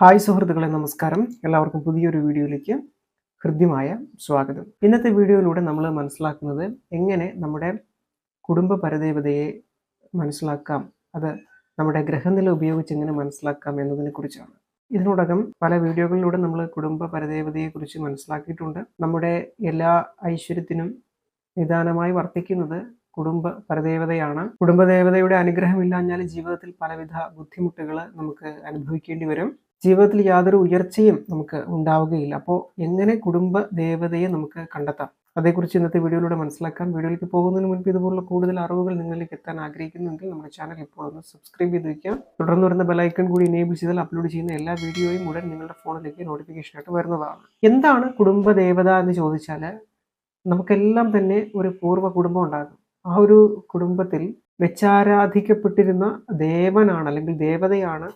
Hi സുഹൃത്തുക്കളെ നമസ്കാരം. എല്ലാവർക്കും പുതിയൊരു വീഡിയോയിലേക്ക് ഹൃദ്യമായ സ്വാഗതം. ഇന്നത്തെ വീഡിയോയിലൂടെ നമ്മൾ മനസ്സിലാക്കുന്നത് എങ്ങനെ നമ്മുടെ കുടുംബ പരദേവതയെ മനസ്സിലാക്കാം അത് നമ്മുടെ ഗ്രഹനില ഉപയോഗിച്ച് എങ്ങനെ മനസ്സിലാക്കാം എന്നതിനെ കുറിച്ചാണ്. ഇതിനോടകം പല വീഡിയോകളിലൂടെ നമ്മൾ കുടുംബ പരദേവതയെക്കുറിച്ച് മനസ്സിലാക്കിയിട്ടുണ്ട്. നമ്മുടെ എല്ലാ ഐശ്വര്യത്തിനും നിദാനമായി വർത്തിക്കുന്നത് കുടുംബ പരദേവതയാണ്. കുടുംബദേവതയുടെ അനുഗ്രഹം ഇല്ലാഞ്ഞാൽ ജീവിതത്തിൽ പലവിധ ബുദ്ധിമുട്ടുകൾ നമുക്ക് അനുഭവിക്കേണ്ടി വരും. ജീവിതത്തിൽ യാതൊരു ഉയർച്ചയും നമുക്ക് ഉണ്ടാവുകയില്ല. അപ്പോൾ എങ്ങനെ കുടുംബ ദേവതയെ നമുക്ക് കണ്ടെത്താം? അതേക്കുറിച്ച് ഇന്നത്തെ വീഡിയോയിലൂടെ മനസ്സിലാക്കാൻ വീഡിയോയിലേക്ക് പോകുന്നതിന് മുൻപ് ഇതുപോലുള്ള കൂടുതൽ അറിവുകൾ നിങ്ങളിലേക്ക് എത്താൻ ആഗ്രഹിക്കുന്നുണ്ടെങ്കിൽ നമ്മുടെ ചാനൽ ഇപ്പോൾ ഒന്ന് സബ്സ്ക്രൈബ് ചെയ്ത് വയ്ക്കാം. തുടർന്ന് വരുന്ന ബെലൈക്കൺ കൂടി എനേബിൾ ചെയ്താൽ അപ്ലോഡ് ചെയ്യുന്ന എല്ലാ വീഡിയോയും ഉടൻ നിങ്ങളുടെ ഫോണിലേക്ക് നോട്ടിഫിക്കേഷൻ ആയിട്ട് വരുന്നതാണ്. എന്താണ് കുടുംബ ദേവത എന്ന് ചോദിച്ചാൽ നമുക്കെല്ലാം തന്നെ ഒരു പൂർവ കുടുംബം ഉണ്ടാകും. ആ ഒരു കുടുംബത്തിൽ വെച്ചാരാധിക്കപ്പെട്ടിരുന്ന ദേവനാണ് അല്ലെങ്കിൽ ദേവതയാണ്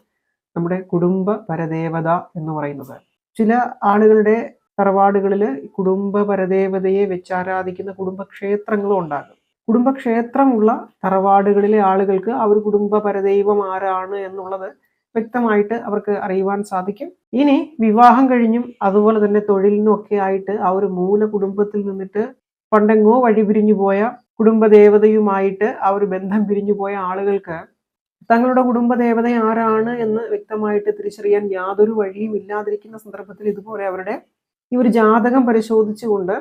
നമ്മുടെ കുടുംബ പരദേവത എന്ന് പറയുന്നത്. ചില ആളുകളുടെ തറവാടുകളിൽ കുടുംബ പരദേവതയെ വെച്ചാരാധിക്കുന്ന കുടുംബക്ഷേത്രങ്ങളും ഉണ്ടാകും. കുടുംബക്ഷേത്രമുള്ള തറവാടുകളിലെ ആളുകൾക്ക് അവർ കുടുംബ പരദൈവം ആരാണ് എന്നുള്ളത് വ്യക്തമായിട്ട് അവർക്ക് അറിയുവാൻ സാധിക്കും. ഇനി വിവാഹം കഴിഞ്ഞും അതുപോലെ തന്നെ തൊഴിലിനും ഒക്കെ ആയിട്ട് ആ ഒരു മൂല കുടുംബത്തിൽ നിന്നിട്ട് പണ്ടെങ്ങോ വഴിപിരിഞ്ഞു പോയ കുടുംബദേവതയുമായിട്ട് ആ ഒരു ബന്ധം പിരിഞ്ഞു പോയ ആളുകൾക്ക് തങ്ങളുടെ കുടുംബദേവത ആരാണ് എന്ന് വ്യക്തമായിട്ട് തിരിച്ചറിയാൻ യാതൊരു വഴിയും ഇല്ലാതിരിക്കുന്ന സന്ദർഭത്തിൽ ഇതുപോലെ അവരുടെ ഈ ഒരു ജാതകം പരിശോധിച്ചുകൊണ്ട്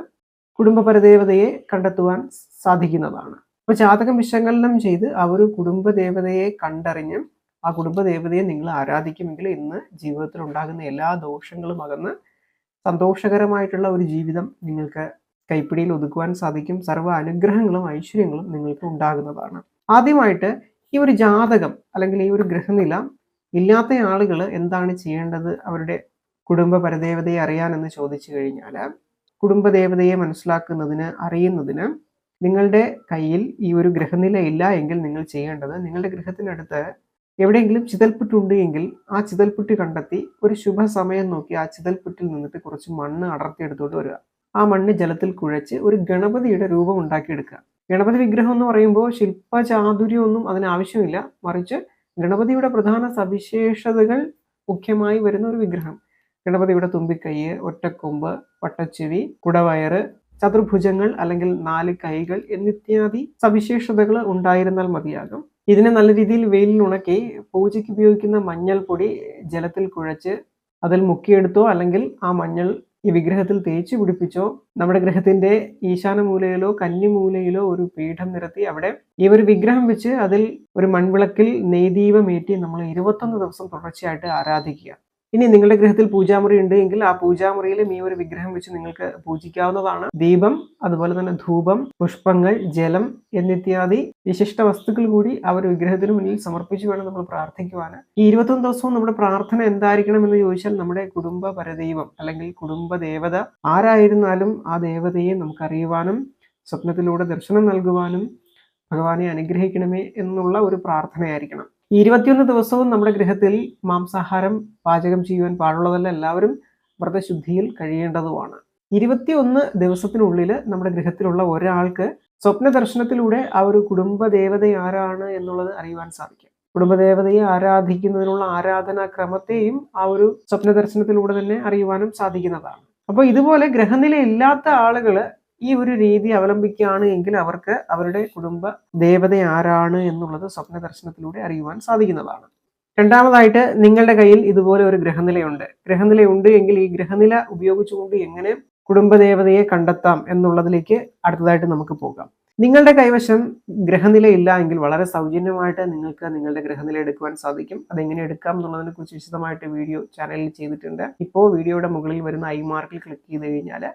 കുടുംബപരദേവതയെ കണ്ടെത്തുവാൻ സാധിക്കുന്നതാണ്. അപ്പൊ ജാതകം വിശകലനം ചെയ്ത് ഒരു കുടുംബദേവതയെ കണ്ടറിഞ്ഞ് ആ കുടുംബദേവതയെ നിങ്ങൾ ആരാധിക്കുമെങ്കിൽ ഇന്ന് ജീവിതത്തിൽ ഉണ്ടാകുന്ന എല്ലാ ദോഷങ്ങളും അകന്ന് സന്തോഷകരമായിട്ടുള്ള ഒരു ജീവിതം നിങ്ങൾക്ക് കൈപ്പിടിയിൽ ഒതുക്കുവാൻ സാധിക്കും. സർവ അനുഗ്രഹങ്ങളും ഐശ്വര്യങ്ങളും നിങ്ങൾക്ക് ഉണ്ടാകുന്നതാണ്. ആദ്യമായിട്ട് ഈ ഒരു ജാതകം അല്ലെങ്കിൽ ഈ ഒരു ഗ്രഹനില ഇല്ലാത്ത ആളുകൾ എന്താണ് ചെയ്യേണ്ടത്? അവരുടെ കുടുംബ പരദേവതയെ അറിയാൻ എന്ന് ചോദിച്ചു കഴിഞ്ഞാൽ കുടുംബദേവതയെ മനസ്സിലാക്കുന്നതിന് അറിയുന്നതിന് നിങ്ങളുടെ കയ്യിൽ ഈ ഒരു ഗ്രഹനില ഇല്ല എങ്കിൽ നിങ്ങൾ ചെയ്യേണ്ടത് നിങ്ങളുടെ ഗ്രഹത്തിനടുത്ത് എവിടെയെങ്കിലും ചിതൽപ്പുറ്റുണ്ട് എങ്കിൽ ആ ചിതൽപ്പുറ്റ് കണ്ടെത്തി ഒരു ശുഭ സമയം നോക്കി ആ ചിതൽപ്പുറ്റിൽ നിന്നിട്ട് കുറച്ച് മണ്ണ് അടർത്തിയെടുത്തോട്ട് വരിക. ആ മണ്ണ് ജലത്തിൽ കുഴച്ച് ഒരു ഗണപതിയുടെ രൂപം ഉണ്ടാക്കിയെടുക്കുക. ഗണപതി വിഗ്രഹം എന്ന് പറയുമ്പോൾ ശില്പചാതുര്യമൊന്നും അതിന് ആവശ്യമില്ല മറിച്ച് ഗണപതിയുടെ പ്രധാന സവിശേഷതകൾ മുഖ്യമായി വരുന്ന ഒരു വിഗ്രഹം. ഗണപതിയുടെ തുമ്പിക്കൈയ് ഒറ്റക്കൊമ്പ് വട്ടച്ചെവി കുടവയറ് ചതുർഭുജങ്ങൾ അല്ലെങ്കിൽ നാല് കൈകൾ എന്നിത്യാദി സവിശേഷതകൾ ഉണ്ടായിരുന്നാൽ മതിയാകും. ഇതിനെ നല്ല രീതിയിൽ വെയിലിൽ ഉണക്കി പൂജയ്ക്ക് ഉപയോഗിക്കുന്ന മഞ്ഞൾപ്പൊടി ജലത്തിൽ കുഴച്ച് അതിൽ മുക്കിയെടുത്തോ അല്ലെങ്കിൽ ആ മഞ്ഞൾ ഈ വിഗ്രഹത്തിൽ തേച്ച് പിടിപ്പിച്ചോ? നമ്മുടെ ഗ്രഹത്തിന്റെ ഈശാന മൂലയിലോ കന്നിമൂലയിലോ ഒരു പീഠം നിരത്തി അവിടെ ഈ ഒരു വിഗ്രഹം വെച്ച് അതിൽ ഒരു മൺവിളക്കിൽ നെയ്ദീപമേറ്റി നമ്മൾ ഇരുപത്തൊന്ന് ദിവസം തുടർച്ചയായിട്ട് ആരാധിക്കുക. ഇനി നിങ്ങളുടെ ഗൃഹത്തിൽ പൂജാമുറി ഉണ്ട് എങ്കിൽ ആ പൂജാമുറിയിലും ഈ ഒരു വിഗ്രഹം വെച്ച് നിങ്ങൾക്ക് പൂജിക്കാവുന്നതാണ്. ദീപം അതുപോലെ തന്നെ ധൂപം പുഷ്പങ്ങൾ ജലം എന്നിത്യാദി വിശിഷ്ട വസ്തുക്കൾ കൂടി ആ ഒരു വിഗ്രഹത്തിന് മുന്നിൽ സമർപ്പിച്ചു വേണം നമ്മൾ പ്രാർത്ഥിക്കുവാൻ ഈ ഇരുപത്തൊന്ന് ദിവസവും നമ്മുടെ പ്രാർത്ഥന എന്തായിരിക്കണം എന്ന് ചോദിച്ചാൽ നമ്മുടെ കുടുംബ പരദൈവം അല്ലെങ്കിൽ കുടുംബ ദേവത ആരായിരുന്നാലും ആ ദേവതയെ നമുക്കറിയുവാനും സ്വപ്നത്തിലൂടെ ദർശനം നൽകുവാനും ഭഗവാനെ അനുഗ്രഹിക്കണമേ എന്നുള്ള ഒരു പ്രാർത്ഥനയായിരിക്കണം. ഇരുപത്തിയൊന്ന് ദിവസവും നമ്മുടെ ഗൃഹത്തിൽ മാംസാഹാരം പാചകം ചെയ്യുവാൻ പാടുള്ളതല്ല എല്ലാവരും വ്രതശുദ്ധിയിൽ കഴിയേണ്ടതുമാണ്. ഇരുപത്തിയൊന്ന് ദിവസത്തിനുള്ളിൽ നമ്മുടെ ഗൃഹത്തിലുള്ള ഒരാൾക്ക് സ്വപ്ന ദർശനത്തിലൂടെ ആ ഒരു കുടുംബ ദേവത ആരാണ് എന്നുള്ളത് അറിയുവാൻ സാധിക്കും. കുടുംബദേവതയെ ആരാധിക്കുന്നതിനുള്ള ആരാധനാ ക്രമത്തെയും ആ ഒരു സ്വപ്ന ദർശനത്തിലൂടെ തന്നെ അറിയുവാനും സാധിക്കുന്നതാണ്. അപ്പോൾ ഇതുപോലെ ഗ്രഹനില ഇല്ലാത്ത ആളുകൾ ഈ ഒരു രീതി അവലംബിക്കുകയാണ് എങ്കിൽ അവർക്ക് അവരുടെ കുടുംബ ദേവത ആരാണ് എന്നുള്ളത് സ്വപ്ന ദർശനത്തിലൂടെ അറിയുവാൻ സാധിക്കുന്നതാണ്. രണ്ടാമതായിട്ട് നിങ്ങളുടെ കയ്യിൽ ഇതുപോലെ ഒരു ഗ്രഹനിലയുണ്ട്. ഗ്രഹനിലയുണ്ട് എങ്കിൽ ഈ ഗ്രഹനില ഉപയോഗിച്ചുകൊണ്ട് എങ്ങനെ കുടുംബദേവതയെ കണ്ടെത്താം എന്നുള്ളതിലേക്ക് അടുത്തതായിട്ട് നമുക്ക് പോകാം. നിങ്ങളുടെ കൈവശം ഗ്രഹനില ഇല്ല എങ്കിൽ വളരെ സൗജന്യമായിട്ട് നിങ്ങൾക്ക് നിങ്ങളുടെ ഗ്രഹനില എടുക്കുവാൻ സാധിക്കും. അതെങ്ങനെ എടുക്കാം എന്നുള്ളതിനെ കുറിച്ച് വിശദമായിട്ട് വീഡിയോ ചാനലിൽ ചെയ്തിട്ടുണ്ട്. ഇപ്പോൾ വീഡിയോയുടെ മുകളിൽ വരുന്ന ഐ മാർക്കിൽ ക്ലിക്ക് ചെയ്ത് കഴിഞ്ഞാൽ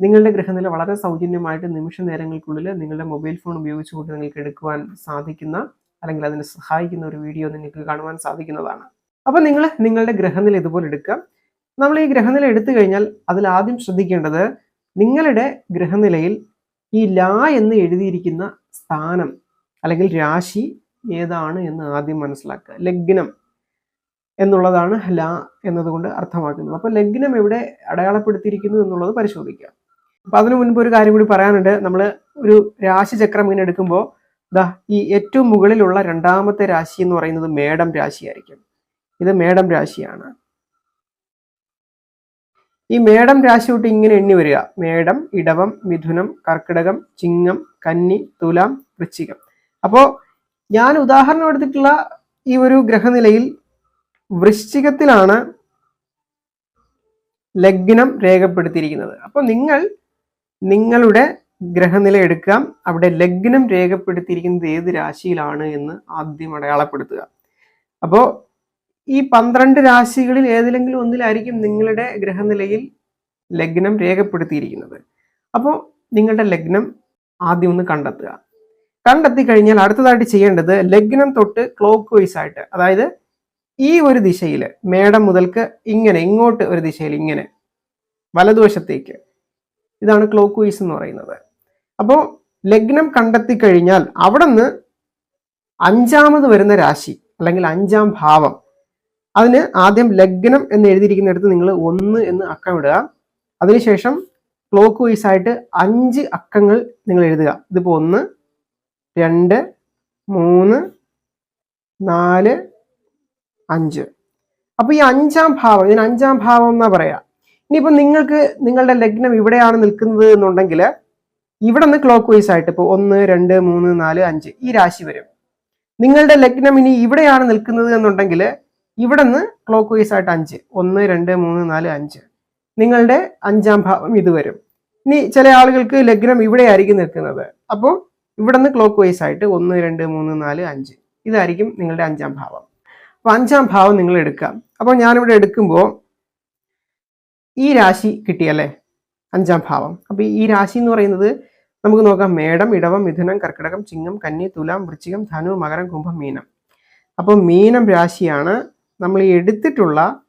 നിങ്ങളുടെ ഗൃഹനില വളരെ സൗജന്യമായിട്ട് നിമിഷ നേരങ്ങൾക്കുള്ളിൽ നിങ്ങളുടെ മൊബൈൽ ഫോൺ ഉപയോഗിച്ചുകൊണ്ട് നിങ്ങൾക്ക് എടുക്കുവാൻ സാധിക്കുന്ന അല്ലെങ്കിൽ അതിനെ സഹായിക്കുന്ന ഒരു വീഡിയോ നിങ്ങൾക്ക് കാണുവാൻ സാധിക്കുന്നതാണ്. അപ്പോൾ നിങ്ങൾ നിങ്ങളുടെ ഗ്രഹനില ഇതുപോലെ എടുക്കുക. നമ്മൾ ഈ ഗ്രഹനില എടുത്തു കഴിഞ്ഞാൽ അതിൽ ആദ്യം ശ്രദ്ധിക്കേണ്ടത് നിങ്ങളുടെ ഗ്രഹനിലയിൽ ഈ ലാ എന്ന് എഴുതിയിരിക്കുന്ന സ്ഥാനം അല്ലെങ്കിൽ രാശി ഏതാണ് എന്ന് ആദ്യം മനസ്സിലാക്കുക. ലഗ്നം എന്നുള്ളതാണ് ലാ എന്നതുകൊണ്ട് അർത്ഥമാക്കുന്നത്. അപ്പോൾ ലഗ്നം എവിടെ അടയാളപ്പെടുത്തിയിരിക്കുന്നു എന്നുള്ളത് പരിശോധിക്കുക. അപ്പൊ അതിനു മുൻപ് ഒരു കാര്യം കൂടി പറയാനുണ്ട്. നമ്മൾ ഒരു രാശി ചക്രം ഇങ്ങനെ എടുക്കുമ്പോൾ ദാ ഈ ഏറ്റവും മുകളിലുള്ള രണ്ടാമത്തെ രാശി എന്ന് പറയുന്നത് മേടം രാശിയായിരിക്കും. ഇത് മേടം രാശിയാണ്. ഈ മേടം രാശി തൊട്ട് ഇങ്ങനെ എണ്ണി വരിക. മേടം ഇടവം മിഥുനം കർക്കിടകം ചിങ്ങം കന്നി തുലാം വൃശ്ചികം. അപ്പോൾ ഞാൻ ഉദാഹരണം എടുത്തിട്ടുള്ള ഈ ഒരു ഗ്രഹനിലയിൽ വൃശ്ചികത്തിലാണ് ലഗ്നം രേഖപ്പെടുത്തിയിരിക്കുന്നത്. അപ്പോൾ നിങ്ങൾ നിങ്ങളുടെ ഗ്രഹനില എടുക്കാം. അവിടെ ലഗ്നം രേഖപ്പെടുത്തിയിരിക്കുന്നത് ഏത് രാശിയിലാണ് എന്ന് ആദ്യം അടയാളപ്പെടുത്തുക. അപ്പോൾ ഈ പന്ത്രണ്ട് രാശികളിൽ ഏതിലെങ്കിലും ഒന്നിലായിരിക്കും നിങ്ങളുടെ ഗ്രഹനിലയിൽ ലഗ്നം രേഖപ്പെടുത്തിയിരിക്കുന്നത്. അപ്പോൾ നിങ്ങളുടെ ലഗ്നം ആദ്യം ഒന്ന് കണ്ടെത്തുക. കണ്ടെത്തി കഴിഞ്ഞാൽ അടുത്തതായിട്ട് ചെയ്യേണ്ടത് ലഗ്നം തൊട്ട് ക്ലോക്ക് വൈസ് ആയിട്ട് അതായത് ഈ ഒരു ദിശയിൽ മേടം മുതൽക്ക് ഇങ്ങനെ ഇങ്ങോട്ട് ഒരു ദിശയിൽ ഇങ്ങനെ വലതുവശത്തേക്ക്. ഇതാണ് ക്ലോക്ക് വൈസ് എന്ന് പറയുന്നത്. അപ്പോൾ ലഗ്നം കണ്ടെത്തി കഴിഞ്ഞാൽ അവിടെ നിന്ന് അഞ്ചാമത് വരുന്ന രാശി അല്ലെങ്കിൽ അഞ്ചാം ഭാവം അതിന് ആദ്യം ലഗ്നം എന്ന് എഴുതിയിരിക്കുന്നിടത്ത് നിങ്ങൾ ഒന്ന് എന്ന് അക്കം ഇടുക അതിനുശേഷം ക്ലോക്ക് വൈസ് ആയിട്ട് അഞ്ച് അക്കങ്ങൾ നിങ്ങൾ എഴുതുക. ഇതിപ്പോൾ ഒന്ന് രണ്ട് മൂന്ന് നാല് അഞ്ച്. അപ്പൊ ഈ അഞ്ചാം ഭാവം ഇതിന് അഞ്ചാം ഭാവം എന്നാ പറയാ? ഇനിയിപ്പോ നിങ്ങൾക്ക് നിങ്ങളുടെ ലഗ്നം ഇവിടെയാണ് നിൽക്കുന്നത് എന്നുണ്ടെങ്കിൽ ഇവിടെ നിന്ന് ക്ലോക്ക് വൈസ് ആയിട്ട് ഇപ്പോൾ ഒന്ന് രണ്ട് മൂന്ന് നാല് അഞ്ച് ഈ രാശി വരും. നിങ്ങളുടെ ലഗ്നം ഇനി ഇവിടെയാണ് നിൽക്കുന്നത് എന്നുണ്ടെങ്കിൽ ഇവിടെ നിന്ന് ക്ലോക്ക് വൈസ് ആയിട്ട് അഞ്ച് ഒന്ന് രണ്ട് മൂന്ന് നാല് അഞ്ച്. നിങ്ങളുടെ അഞ്ചാം ഭാവം ഇത് വരും. ഇനി ചില ആളുകൾക്ക് ലഗ്നം ഇവിടെ ആയിരിക്കും നിൽക്കുന്നത്. അപ്പോൾ ഇവിടെ നിന്ന് ക്ലോക്ക് വൈസ് ആയിട്ട് ഒന്ന് രണ്ട് മൂന്ന് നാല് അഞ്ച്. ഇതായിരിക്കും നിങ്ങളുടെ അഞ്ചാം ഭാവം. അപ്പോൾ അഞ്ചാം ഭാവം നിങ്ങൾ എടുക്കാം അപ്പോൾ ഞാനിവിടെ എടുക്കുമ്പോൾ ഈ രാശി കിട്ടിയല്ലേ? അഞ്ചാം ഭാവം. അപ്പൊ ഈ രാശി എന്ന് പറയുന്നത് നമുക്ക് നോക്കാം. മേടം ഇടവം മിഥുനം കർക്കിടകം ചിങ്ങം കന്നി തുലാം വൃശ്ചികം ധനു മകരം കുംഭം മീനം. അപ്പോൾ മീനം രാശിയാണ് നമ്മൾ ഈ എടുത്തിട്ടുള്ള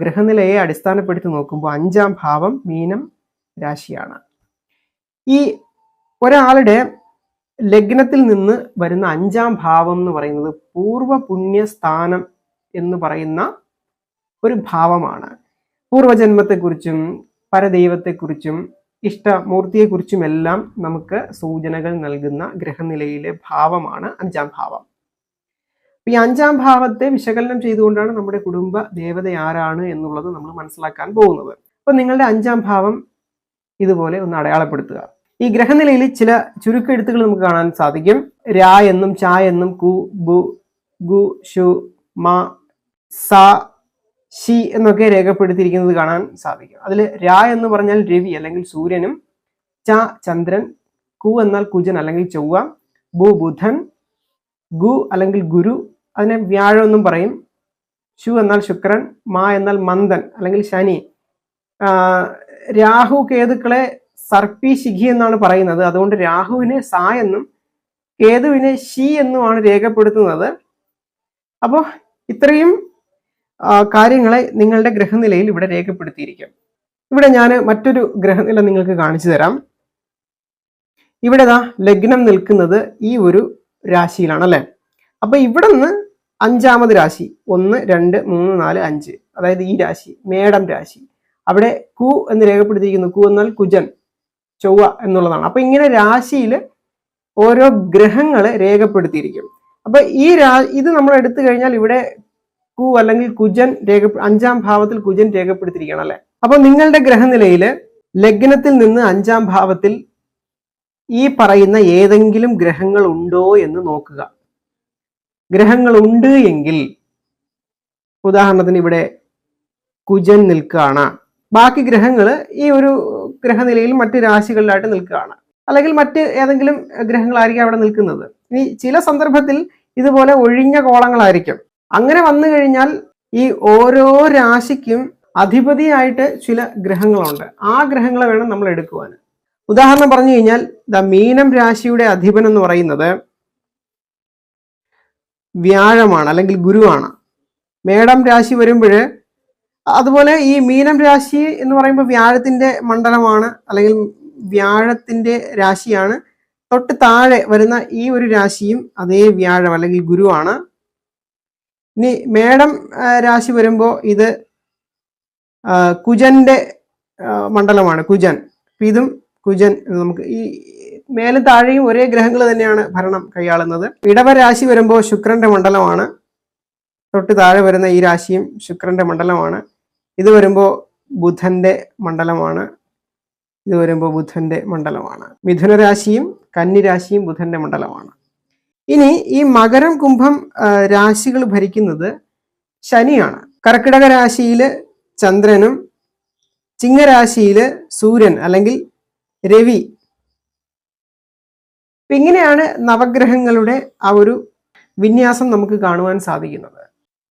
ഗ്രഹനിലയെ അടിസ്ഥാനപ്പെടുത്തി നോക്കുമ്പോൾ അഞ്ചാം ഭാവം മീനം രാശിയാണ്. ഈ ഒരാളുടെ ലഗ്നത്തിൽ നിന്ന് വരുന്ന അഞ്ചാം ഭാവം എന്ന് പറയുന്നത് പൂർവ പുണ്യസ്ഥാനം എന്ന് പറയുന്ന ഒരു ഭാവമാണ്. പൂർവജന്മത്തെക്കുറിച്ചും പരദൈവത്തെക്കുറിച്ചും ഇഷ്ടമൂർത്തിയെക്കുറിച്ചും എല്ലാം നമുക്ക് സൂചനകൾ നൽകുന്ന ഗ്രഹനിലയിലെ ഭാവമാണ് അഞ്ചാം ഭാവം. ഈ അഞ്ചാം ഭാവത്തെ വിശകലനം ചെയ്തുകൊണ്ടാണ് നമ്മുടെ കുടുംബ ദേവത ആരാണ് എന്നുള്ളത് നമ്മൾ മനസ്സിലാക്കാൻ പോകുന്നത്. അപ്പൊ നിങ്ങളുടെ അഞ്ചാം ഭാവം ഇതുപോലെ ഒന്ന് അടയാളപ്പെടുത്തുക. ഈ ഗ്രഹനിലയിൽ ചില ചുരുക്കെഴുത്തുകൾ നമുക്ക് കാണാൻ സാധിക്കും. രാ എന്നും ചാ എന്നും കു ബു ഗു ഷു മ സ ഷി എന്നൊക്കെ രേഖപ്പെടുത്തിയിരിക്കുന്നത് കാണാൻ സാധിക്കും. അതിൽ രാ എന്ന് പറഞ്ഞാൽ രവി അല്ലെങ്കിൽ സൂര്യനും ച ചന്ദ്രൻ കു എന്നാൽ കുജൻ അല്ലെങ്കിൽ ചൊവ്വ ബു ബുധൻ ഗു അല്ലെങ്കിൽ ഗുരു അതിനെ വ്യാഴം എന്നും പറയും. ശു എന്നാൽ ശുക്രൻ മാ എന്നാൽ മന്ദൻ അല്ലെങ്കിൽ ശനി. രാഹു കേതുക്കളെ സർപ്പി ശിഖി എന്നാണ് പറയുന്നത്. അതുകൊണ്ട് രാഹുവിനെ സ എന്നും കേതുവിനെ ശി എന്നുമാണ് രേഖപ്പെടുത്തുന്നത്. അപ്പോൾ ഇത്രയും കാര്യങ്ങളെ നിങ്ങളുടെ ഗ്രഹനിലയിൽ ഇവിടെ രേഖപ്പെടുത്തിയിരിക്കും. ഇവിടെ ഞാൻ മറ്റൊരു ഗ്രഹനില നിങ്ങൾക്ക് കാണിച്ചു തരാം. ഇവിടെ ദാ ലഗ്നം നിൽക്കുന്നത് ഈ ഒരു രാശിയിലാണ് അല്ലെ? അപ്പൊ ഇവിടെ നിന്ന് അഞ്ചാമത് രാശി ഒന്ന് രണ്ട് മൂന്ന് നാല് അഞ്ച് അതായത് ഈ രാശി മേടം രാശി. അവിടെ കു എന്ന് രേഖപ്പെടുത്തിയിരിക്കുന്നു. കു എന്നാൽ കുജൻ ചൊവ്വ എന്നുള്ളതാണ്. അപ്പൊ ഇങ്ങനെ രാശിയിൽ ഓരോ ഗ്രഹങ്ങളെ രേഖപ്പെടുത്തിയിരിക്കും. അപ്പൊ ഈ രാ ഇത് നമ്മൾ എടുത്തു കഴിഞ്ഞാൽ ഇവിടെ കു അല്ലെങ്കിൽ കുജൻ രേഖ അഞ്ചാം ഭാവത്തിൽ കുജൻ രേഖപ്പെടുത്തിയിരിക്കണം അല്ലെ? അപ്പൊ നിങ്ങളുടെ ഗ്രഹനിലയിൽ ലഗ്നത്തിൽ നിന്ന് അഞ്ചാം ഭാവത്തിൽ ഈ പറയുന്ന ഏതെങ്കിലും ഗ്രഹങ്ങൾ ഉണ്ടോ എന്ന് നോക്കുക. ഗ്രഹങ്ങൾ ഉണ്ട് എങ്കിൽ ഉദാഹരണത്തിന് ഇവിടെ കുജൻ നിൽക്കുകയാണ്. ബാക്കി ഗ്രഹങ്ങൾ ഈ ഒരു ഗ്രഹനിലയിൽ മറ്റു രാശികളിലായിട്ട് നിൽക്കുകയാണ്. അല്ലെങ്കിൽ മറ്റ് ഏതെങ്കിലും ഗ്രഹങ്ങളായിരിക്കും അവിടെ നിൽക്കുന്നത്. ഇനി ചില സന്ദർഭത്തിൽ ഇതുപോലെ ഒഴിഞ്ഞ കോളങ്ങളായിരിക്കും. അങ്ങനെ വന്നു കഴിഞ്ഞാൽ ഈ ഓരോ രാശിക്കും അധിപതിയായിട്ട് ചില ഗ്രഹങ്ങളുണ്ട്. ആ ഗ്രഹങ്ങളെ വേണം നമ്മൾ എടുക്കുവാൻ. ഉദാഹരണം പറഞ്ഞു കഴിഞ്ഞാൽ ദ മീനം രാശിയുടെ അധിപൻ എന്ന് പറയുന്നത് വ്യാഴമാണ് അല്ലെങ്കിൽ ഗുരുവാണ്. മേടം രാശി വരുമ്പോൾ അതുപോലെ ഈ മീനം രാശി എന്ന് പറയുമ്പോൾ വ്യാഴത്തിന്റെ മണ്ഡലമാണ് അല്ലെങ്കിൽ വ്യാഴത്തിന്റെ രാശിയാണ്. തൊട്ട് താഴെ വരുന്ന ഈ ഒരു രാശിയും അതേ വ്യാഴം അല്ലെങ്കിൽ ഗുരുവാണ്. ഇനി മേടം രാശി വരുമ്പോൾ ഇത് കുജന്റെ മണ്ഡലമാണ്. കുജൻ. അപ്പം ഇതും കുജൻ നമുക്ക് ഈ മേലും താഴെയും ഒരേ ഗ്രഹങ്ങൾ തന്നെയാണ് ഭരണം കൈയാളുന്നത്. ഇടവ രാശി വരുമ്പോൾ ശുക്രന്റെ മണ്ഡലമാണ്. തൊട്ട് താഴെ വരുന്ന ഈ രാശിയും ശുക്രന്റെ മണ്ഡലമാണ്. ഇത് വരുമ്പോൾ ബുധന്റെ മണ്ഡലമാണ്. ഇത് വരുമ്പോൾ ബുധന്റെ മണ്ഡലമാണ്. മിഥുന രാശിയും കന്നി രാശിയും ബുധന്റെ മണ്ഡലമാണ്. ഇനി ഈ മകരം കുംഭം രാശികൾ ഭരിക്കുന്നത് ശനിയാണ്. കർക്കിടക രാശിയിൽ ചന്ദ്രനും ചിങ്ങരാശിയിൽ സൂര്യൻ അല്ലെങ്കിൽ രവി. ഇങ്ങനെയാണ് നവഗ്രഹങ്ങളുടെ ആ ഒരു വിന്യാസം നമുക്ക് കാണുവാൻ സാധിക്കുന്നത്.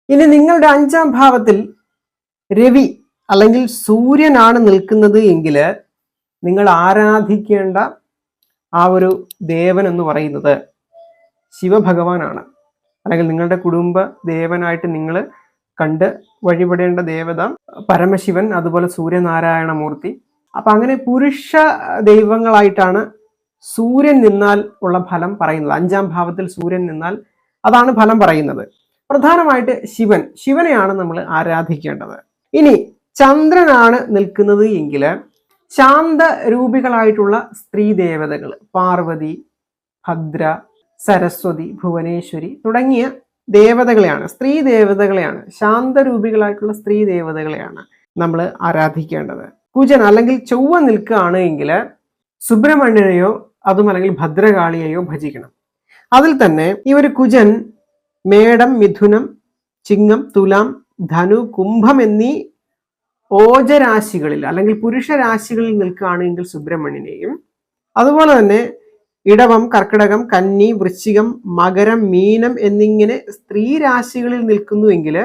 ഇനി നിങ്ങളുടെ അഞ്ചാം ഭാവത്തിൽ രവി അല്ലെങ്കിൽ സൂര്യനാണ് നിൽക്കുന്നത് എങ്കിൽ നിങ്ങൾ ആരാധിക്കേണ്ട ആ ഒരു ദേവൻ എന്ന് പറയുന്നത് ശിവഭഗവാനാണ്. അല്ലെങ്കിൽ നിങ്ങളുടെ കുടുംബ ദേവനായിട്ട് നിങ്ങൾ കണ്ട് വഴിപെടേണ്ട ദേവത പരമശിവൻ അതുപോലെ സൂര്യനാരായണ മൂർത്തി അപ്പൊ അങ്ങനെ പുരുഷ ദൈവങ്ങളായിട്ടാണ് സൂര്യൻ നിന്നാൽ ഉള്ള ഫലം പറയുന്നത്. അഞ്ചാം ഭാവത്തിൽ സൂര്യൻ നിന്നാൽ അതാണ് ഫലം പറയുന്നത്. പ്രധാനമായിട്ട് ശിവൻ. ശിവനെയാണ് നമ്മൾ ആരാധിക്കേണ്ടത്. ഇനി ചന്ദ്രനാണ് നിൽക്കുന്നത് എങ്കിൽ ശാന്ത രൂപികളായിട്ടുള്ള സ്ത്രീ ദേവതകൾ പാർവതി ഭദ്ര സരസ്വതി ഭുവനേശ്വരി തുടങ്ങിയ ദേവതകളെയാണ്. സ്ത്രീ ദേവതകളെയാണ്. ശാന്തരൂപികളായിട്ടുള്ള സ്ത്രീ ദേവതകളെയാണ് നമ്മൾ ആരാധിക്കേണ്ടത്. കുജൻ അല്ലെങ്കിൽ ചൊവ്വ നിൽക്കുകയാണ് എങ്കിൽ സുബ്രഹ്മണ്യനെയോ അതും അല്ലെങ്കിൽ ഭദ്രകാളിയെയോ ഭജിക്കണം. അതിൽ തന്നെ ഈ ഒരു കുജൻ മേടം മിഥുനം ചിങ്ങം തുലാം ധനു കുംഭം എന്നീ ഓജരാശികളിൽ അല്ലെങ്കിൽ പുരുഷ രാശികളിൽ നിൽക്കുകയാണെങ്കിൽ സുബ്രഹ്മണ്യനെയും അതുപോലെ തന്നെ ഇടവം കർക്കിടകം കന്നി വൃശ്ചികം മകരം മീനം എന്നിങ്ങനെ സ്ത്രീ രാശികളിൽ നിൽക്കുന്നുവെങ്കിൽ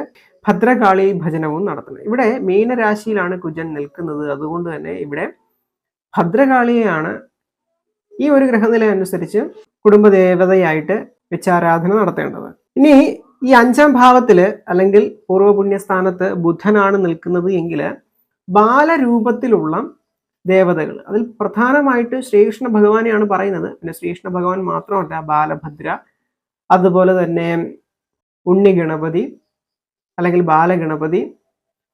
ഭദ്രകാളി ഭജനവും നടത്തണം. ഇവിടെ മീനരാശിയിലാണ് കുജൻ നിൽക്കുന്നത്. അതുകൊണ്ട് തന്നെ ഇവിടെ ഭദ്രകാളിയെയാണ് ഈ ഒരു ഗ്രഹനില അനുസരിച്ച് കുടുംബദേവതയായിട്ട് വെച്ചാരാധന നടത്തേണ്ടത്. ഇനി ഈ അഞ്ചാം ഭാവത്തിൽ അല്ലെങ്കിൽ പൂർവപുണ്യസ്ഥാനത്ത് ബുധനാണ് നിൽക്കുന്നത് എങ്കിൽ ബാലരൂപത്തിലുള്ള ദേവതകൾ. അതിൽ പ്രധാനമായിട്ട് ശ്രീകൃഷ്ണ ഭഗവാനെയാണ് പറയുന്നത്. പിന്നെ ശ്രീകൃഷ്ണ ഭഗവാൻ മാത്രമല്ല ബാലഭദ്ര അതുപോലെ തന്നെ ഉണ്ണി ഗണപതി അല്ലെങ്കിൽ ബാലഗണപതി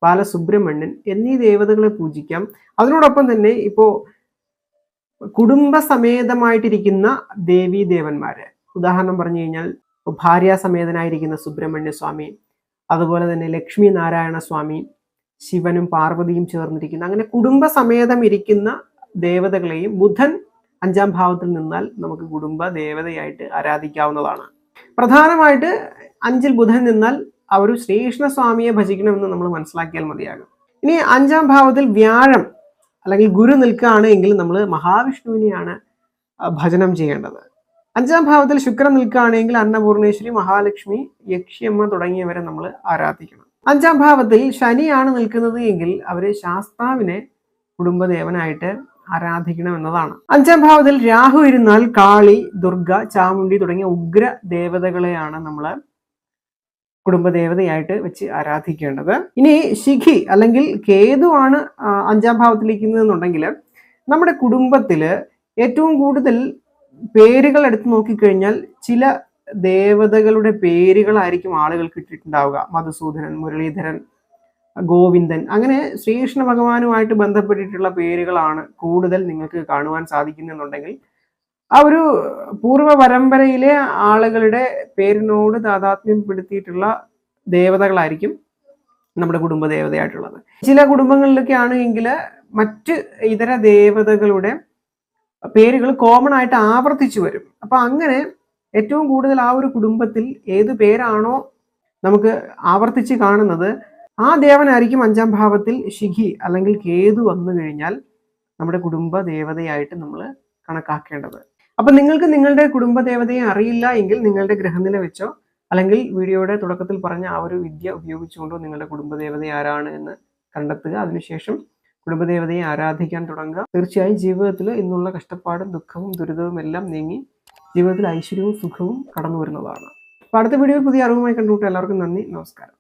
ബാലസുബ്രഹ്മണ്യൻ എന്നീ ദേവതകളെ പൂജിക്കാം. അതിനോടൊപ്പം തന്നെ ഇപ്പോ കുടുംബസമേതമായിട്ടിരിക്കുന്ന ദേവീ ദേവന്മാര്. ഉദാഹരണം പറഞ്ഞു കഴിഞ്ഞാൽ ഭാര്യാസമേതനായിരിക്കുന്ന സുബ്രഹ്മണ്യ സ്വാമി അതുപോലെ തന്നെ ലക്ഷ്മി നാരായണ സ്വാമി ശിവനും പാർവതിയും ചേർന്നിരിക്കുന്ന. അങ്ങനെ കുടുംബസമേതം ഇരിക്കുന്ന ദേവതകളെയും ബുധൻ അഞ്ചാം ഭാവത്തിൽ നിന്നാൽ നമുക്ക് കുടുംബ ദേവതയായിട്ട് ആരാധിക്കാവുന്നതാണ്. പ്രധാനമായിട്ട് അഞ്ചിൽ ബുധൻ നിന്നാൽ ഒരു ശ്രീകൃഷ്ണ സ്വാമിയെ ഭജിക്കണമെന്ന് നമ്മൾ മനസ്സിലാക്കിയാൽ മതിയാകും. ഇനി അഞ്ചാം ഭാവത്തിൽ വ്യാഴം അല്ലെങ്കിൽ ഗുരു നിൽക്കുകയാണ് എങ്കിൽ നമ്മൾ മഹാവിഷ്ണുവിനെയാണ് ഭജനം ചെയ്യേണ്ടത്. അഞ്ചാം ഭാവത്തിൽ ശുക്രൻ നിൽക്കുകയാണെങ്കിൽ അന്നപൂർണേശ്വരി മഹാലക്ഷ്മി യക്ഷിയമ്മ തുടങ്ങിയവരെ നമ്മൾ ആരാധിക്കണം. അഞ്ചാം ഭാവത്തിൽ ശനിയാണ് നിൽക്കുന്നത് എങ്കിൽ അവർ ശാസ്താവിനെ കുടുംബദേവനായിട്ട് ആരാധിക്കണം എന്നതാണ് അഞ്ചാം ഭാവത്തിൽ രാഹു ഇരുന്നാൽ കാളി ദുർഗ ചാമുണ്ടി തുടങ്ങിയ ഉഗ്ര ദേവതകളെയാണ് നമ്മൾ കുടുംബദേവതയായിട്ട് വെച്ച് ആരാധിക്കേണ്ടത്. ഇനി ശിഖി അല്ലെങ്കിൽ കേതു ആണ് അഞ്ചാം ഭാവത്തിലിരിക്കുന്നതെന്നുണ്ടെങ്കിൽ നമ്മുടെ കുടുംബത്തിൽ ഏറ്റവും കൂടുതൽ പേരുകൾ എടുത്തു നോക്കിക്കഴിഞ്ഞാൽ ചില ദേവതകളുടെ പേരുകളായിരിക്കും ആളുകൾക്ക് ഇട്ടിട്ടുണ്ടാവുക മധുസൂദനൻ മുരളീധരൻ ഗോവിന്ദൻ. അങ്ങനെ ശ്രീകൃഷ്ണ ഭഗവാനുമായിട്ട് ബന്ധപ്പെട്ടിട്ടുള്ള പേരുകളാണ് കൂടുതൽ നിങ്ങൾക്ക് കാണുവാൻ സാധിക്കുന്നെന്നുണ്ടെങ്കിൽ ആ ഒരു പൂർവ പരമ്പരയിലെ ആളുകളുടെ പേരിനോട് താതാത്മ്യപ്പെടുത്തിയിട്ടുള്ള ദേവതകളായിരിക്കും നമ്മുടെ കുടുംബ ദേവതയായിട്ടുള്ളത്. ചില കുടുംബങ്ങളിലൊക്കെ ആണെങ്കിൽ മറ്റ് ഇതര ദേവതകളുടെ പേരുകൾ കോമൺ ആയിട്ട് ആവർത്തിച്ചു വരും. അപ്പൊ അങ്ങനെ ഏറ്റവും കൂടുതൽ ആ ഒരു കുടുംബത്തിൽ ഏത് പേരാണോ നമുക്ക് ആവർത്തിച്ച് കാണുന്നത് ആ ദേവനായിരിക്കും അഞ്ചാം ഭാവത്തിൽ ശിഖി അല്ലെങ്കിൽ കേതു വന്നു കഴിഞ്ഞാൽ നമ്മുടെ കുടുംബ ദേവതയായിട്ട് നമ്മൾ കണക്കാക്കേണ്ടത്. അപ്പൊ നിങ്ങൾക്ക് നിങ്ങളുടെ കുടുംബ ദേവതയെ അറിയില്ല എങ്കിൽ നിങ്ങളുടെ ഗ്രഹനില വെച്ചോ അല്ലെങ്കിൽ വീഡിയോയുടെ തുടക്കത്തിൽ പറഞ്ഞ ആ ഒരു വിദ്യ ഉപയോഗിച്ചുകൊണ്ടോ നിങ്ങളുടെ കുടുംബ ദേവത ആരാണ് എന്ന് കണ്ടെത്തുക. അതിനുശേഷം കുടുംബദേവതയെ ആരാധിക്കാൻ തുടങ്ങുക. തീർച്ചയായും ജീവിതത്തിൽ ഇന്നുള്ള കഷ്ടപ്പാടും ദുഃഖവും ദുരിതവും എല്ലാം നീങ്ങി ജീവിതത്തിൽ ഐശ്വര്യവും സുഖവും കടന്നു വരുന്നതാണ് അപ്പോൾ അടുത്ത വീഡിയോയിൽ പുതിയ അറിവുമായി കണ്ടുമുട്ടാം എല്ലാവർക്കും നന്ദി. നമസ്കാരം.